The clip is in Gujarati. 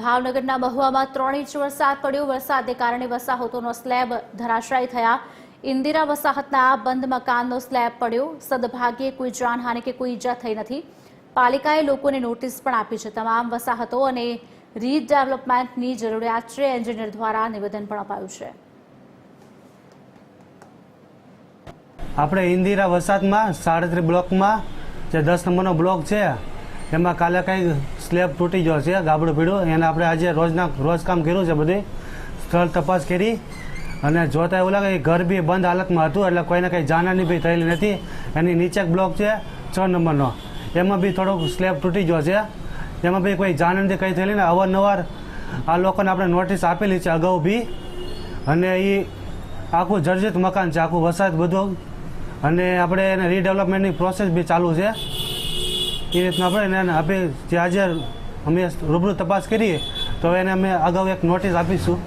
ભાવનગરના મહુવામાં ત્રણ ઇંચ વરસાદ પડ્યો. વરસાદને કારણે વસાહતોનો સ્લેબ ધરાશાયી થયા. ઇન્દિરા વસાહતના બંધ મકાનનો સ્લેબ પડ્યો. સદભાગ્યે કોઈ જાનહાનિ કે કોઈ ઈજા થઈ નથી. પાલિકાએ લોકોને નોટિસ પણ આપી છે. તમામ વસાહતો અને રીડેવલપમેન્ટની જરૂરિયાત છે. એન્જિનિયર દ્વારા નિવેદન પણ અપાયું છે. આપણે ઇન્દિરા વસાહતમાં સાડત્રીસ બ્લોકમાં જે દસ નંબરનો બ્લોક છે, એમાં કાલે કંઈ સ્લેબ તૂટી ગયો છે, ગાબડું પીડ્યું એને આપણે આજે રોજના રોજ કામ કર્યું છે બધું. સ્થળ તપાસ કરી. અને જોતા એવું લાગે ઘર બી બંધ હાલતમાં હતું, એટલે કોઈને કંઈ જાનહાની બી થયેલી નથી. એની નીચે બ્લોક છે, છ નંબરનો. એમાં બી થોડોક સ્લેબ તૂટી ગયો છે. એમાં બી કોઈ જાનહાની કંઈ થયેલી ને અવારનવાર આ લોકોને આપણે નોટિસ આપેલી છે અગાઉ બી. અને એ આખું જર્જરિત મકાન છે, આખું વરસાદ બધું. અને આપણે એને રીડેવલપમેન્ટની પ્રોસેસ બી ચાલુ છે. એ રીતના આપણે એને આપણે જે આજે અમે રૂબરૂ તપાસ કરીએ, તો એને અમે અગાઉ એક નોટિસ આપીશું.